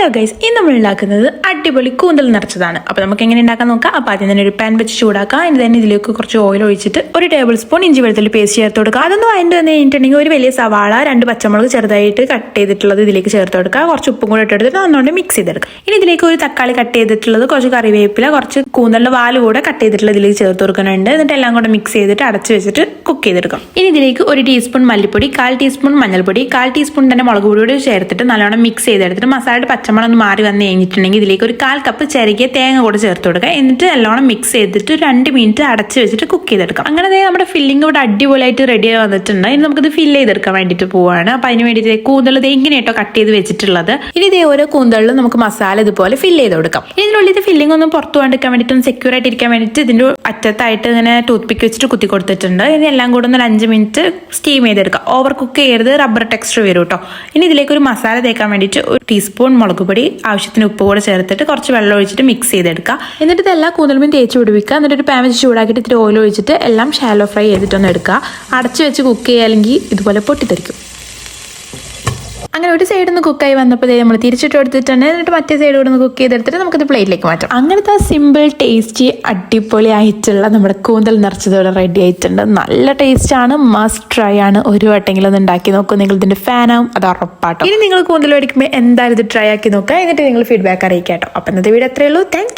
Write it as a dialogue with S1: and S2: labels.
S1: Hello guys ഇന്ന് നമ്മൾ ഉണ്ടാക്കുന്നത് അടിപൊളി കൂന്തൽ നിറച്ചതാണ്. അപ്പോൾ നമുക്ക് എങ്ങനെ ഉണ്ടാക്കാൻ നോക്കാം? അപ്പോൾ ആദ്യം തന്നെ ഒരു പാൻ വെച്ച് ചൂടാക്കാം. അതിന് തന്നെ ഇതിലേക്ക് കുറച്ച് ഓയിൽ ഒഴിച്ചിട്ട് ഒരു ടേബിൾ സ്പൂൺ ഇഞ്ചി വെളുത്തുള്ളി പേസ്റ്റ് ചേർത്ത് കൊടുക്കുക അതൊന്ന് വഴണ്ട് വന്ന് കഴിഞ്ഞിട്ടുണ്ടെങ്കിൽ ഒരു വലിയ സവാള രണ്ട് പച്ചമുളക് ചെറുതായിട്ട് കട്ട് ചെയ്തിട്ടുള്ളത് ഇതിലേക്ക് ചേർത്ത് കൊടുക്കുക കുറച്ച് ഉപ്പും കൂടെ ഇട്ടെടുത്തിട്ട് നന്നുകൊണ്ട് മിക്സ് ചെയ്തെടുക്കുക ഇനി ഇതിലേക്ക് ഒരു തക്കാളി കട്ട് ചെയ്തിട്ടുള്ളത് കുറച്ച് കറിവേപ്പില കുറച്ച് കൂന്തലിന്റെ വാൽ കൂടെ കട്ട് ചെയ്തിട്ടുള്ളത് ഇതിലേക്ക് ചേർത്ത് കൊടുക്കുന്നുണ്ട്. എന്നിട്ട് എല്ലാം കൂടെ മിക്സ് ചെയ്തിട്ട് അടച്ച് വെച്ചിട്ട് കുക്ക് ചെയ്തെടുക്കാം. ഇനി ഇതിലേക്ക് ഒരു ടീസ്പൂൺ മല്ലിപ്പൊടി കാൽ ടീസ്പൂൺ മഞ്ഞൾപ്പൊടി കാൽ ടീസ്പൂൺ തന്നെ മുളക് പൊടി കൂടി ചേർത്തിട്ട് നല്ലോണം മിക്സ് ചെയ്തെടുത്തിട്ട് മസാലയുടെ പച്ചമണം മാറി വന്ന് കഴിഞ്ഞിട്ടുണ്ടെങ്കിൽ ഇതിലേക്ക് ഒരു കാൽ കപ്പ് ചെറുകിയ തേങ്ങ കൂടെ ചേർത്ത് കൊടുക്കുക. എന്നിട്ട് നല്ലോണം മിക്സ് ചെയ്തിട്ട് രണ്ട് മിനിറ്റ് അടച്ച് വെച്ചിട്ട് കുക്ക് ചെയ്തെടുക്കാം അങ്ങനെ നമ്മുടെ ഫില്ലിംഗ് ഇവിടെ അടിപൊളിയായിട്ട് റെഡി ആയി വന്നിട്ടുണ്ട്. ഇനി നമുക്കിത് ഫില്ല് ചെയ്തെടുക്കാൻ വേണ്ടിയിട്ട് പോവാണ്. അപ്പം അതിന് വേണ്ടിയിട്ട് കൂന്തളത് ഇത് കട്ട് ചെയ്ത് വെച്ചിട്ടുള്ളത്. ഇനി ഇതേ ഓരോ കൂന്തളിലും നമുക്ക് മസാല ഇതുപോലെ ഫില്ല് ചെയ്ത് കൊടുക്കാം. ഇതിനുള്ളിൽ ഇത് ഫില്ലിംഗ് ഒന്നും പുറത്തു കൊണ്ടിരിക്കാൻ വേണ്ടിയിട്ടും സെക്യൂർ ആയിട്ട് ഇരിക്കാൻ വേണ്ടിയിട്ട് ഇതിന്റെ അറ്റത്തായിട്ട് ഇങ്ങനെ ടൂത്ത് പിക്ക് വെച്ചിട്ട് കുത്തി കൊടുത്തിട്ടുണ്ട്. ഇനി എല്ലാം കൂടെ ഒന്ന് അഞ്ച് മിനിറ്റ് സ്റ്റീം ചെയ്തെടുക്കാം. ഓവർ കുക്ക് ചെയ്യരുത്. റബ്ബർ ടെക്സ്ചർ വരും കേട്ടോ ഇനി ഇതിലേക്ക് ഒരു മസാല തേക്കാൻ വേണ്ടിയിട്ട് ടീസ്പൂൺ മുളക് പൊടി ആവശ്യത്തിന് ഉപ്പ് കൂടെ ചേർത്തിട്ട് കുറച്ച് വെള്ളം ഒഴിച്ചിട്ട് മിക്സ് ചെയ്തെടുക്കുക. എന്നിട്ട് ഇതെല്ലാം കൂന്തലുമ്പോൾ തേച്ച് പിടിപ്പിക്കുക എന്നിട്ട് ഒരു പാൻ വെച്ച് ചൂടാക്കിയിട്ട് ഇത്തിരി ഓയിൽ ഒഴിച്ചിട്ട് എല്ലാം ഷാലോ ഫ്രൈ ചെയ്തിട്ടൊന്ന് എടുക്കുക. അടച്ച് വെച്ച് കുക്ക് ചെയ്യുക അല്ലെങ്കിൽ ഇതുപോലെ പൊട്ടിത്തെറിക്കും. അങ്ങനെ ഒരു സൈഡിൽ നിന്ന് കുക്കായി വന്നപ്പോൾ നമ്മൾ തിരിച്ചിട്ട് എടുത്തിട്ടുണ്ട് എന്നിട്ട് മറ്റേ സൈഡ് കൂടെ നിന്ന് കുക്ക് ചെയ്തെടുത്തിട്ട് നമുക്കത് പ്ലേറ്റിലേക്ക് മാറ്റാം. അങ്ങനത്തെ സിമ്പിൾ ടേസ്റ്റി അടിപൊളി ആയിട്ടുള്ള നമ്മുടെ കൂന്തൽ നിറച്ചതോടെ റെഡി ആയിട്ടുണ്ട്. നല്ല ടേസ്റ്റ് ആണ്. മസ്റ്റ് ട്രൈ ആണ്. ഒരു വട്ടെങ്കിലും ഉണ്ടാക്കി നോക്കും. നിങ്ങൾ ഇതിന്റെ ഫാനാവും അത് ഉറപ്പാട്ടോ ഇനി നിങ്ങൾ കൂന്തൽ മേടിക്കുമ്പോൾ എന്തായാലും ഇത് ട്രൈ ആക്കി നോക്കുക. എന്നിട്ട് നിങ്ങൾ ഫീഡ്ബാക്ക് അറിയിക്കാം കേട്ടോ. അപ്പം ഇന്നത്തെ വീഡിയോ അത്രയേ ഉള്ളൂ. താങ്ക്